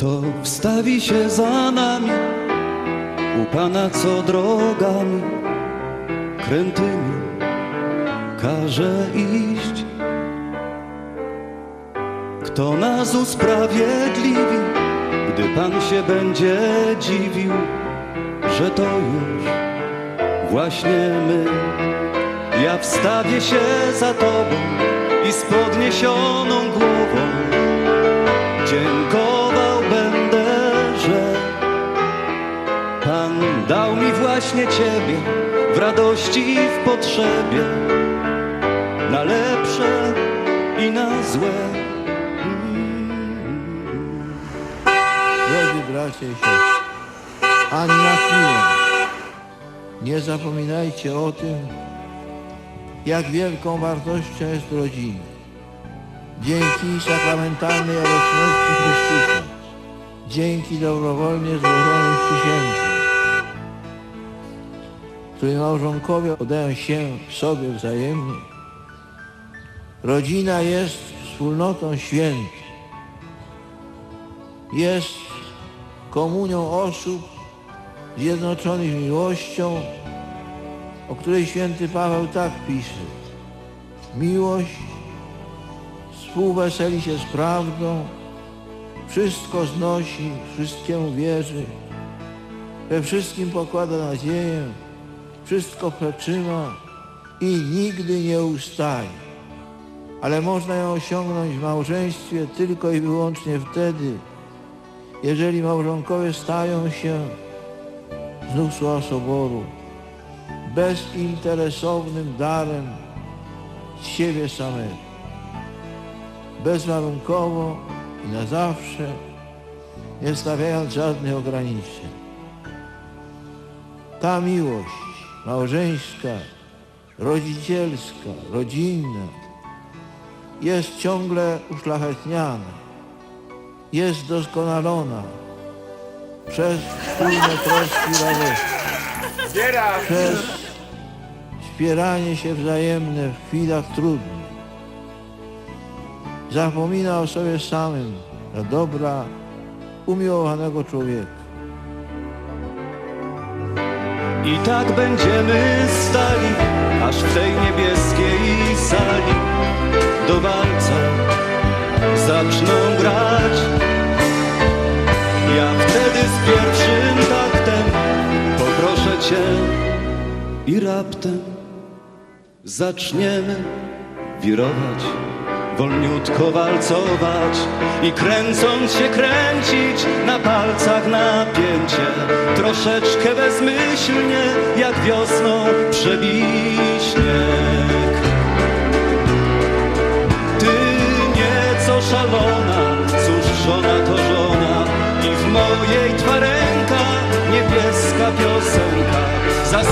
Kto wstawi się za nami, u Pana co drogami krętymi każe iść. Kto nas usprawiedliwi, gdy Pan się będzie dziwił, że to już właśnie my. Ja wstawię się za Tobą i z podniesioną Dał mi właśnie Ciebie w radości i w potrzebie, na lepsze i na złe. Drodzy bracia i siostry, ani na chwilę nie zapominajcie o tym, jak wielką wartością jest rodzina. Dzięki sakramentalnej obecności Chrystusa, dzięki dobrowolnie złożonym przysiędze, której małżonkowie oddają się sobie wzajemnie, rodzina jest wspólnotą świętą. Jest komunią osób zjednoczonych miłością, o której święty Paweł tak pisze. Miłość współweseli się z prawdą, wszystko znosi, wszystkiemu wierzy, we wszystkim pokłada nadzieję, wszystko przetrzyma i nigdy nie ustaje. Ale można ją osiągnąć w małżeństwie tylko i wyłącznie wtedy, jeżeli małżonkowie stają się znów słowa soboru bezinteresownym darem siebie samego. Bezwarunkowo i na zawsze, nie stawiając żadnych ograniczeń. Ta miłość małżeńska, rodzicielska, rodzinna jest ciągle uszlachetniana jest doskonalona przez wspólne troski radości, przez wspieranie się wzajemne w chwilach trudnych. Zapomina o sobie samym dla dobra umiłowanego człowieka. I tak będziemy stali, aż w tej niebieskiej sali do walca zaczną grać. Ja wtedy z pierwszym taktem poproszę Cię i raptem zaczniemy wirować, wolniutko walcować i kręcąc się kręcić na palcach napięcie, troszeczkę bezmyślnie jak wiosną przebij śnieg. Ty nieco szalona, cóż żona to żona i w mojej twarenka niebieska piosenka za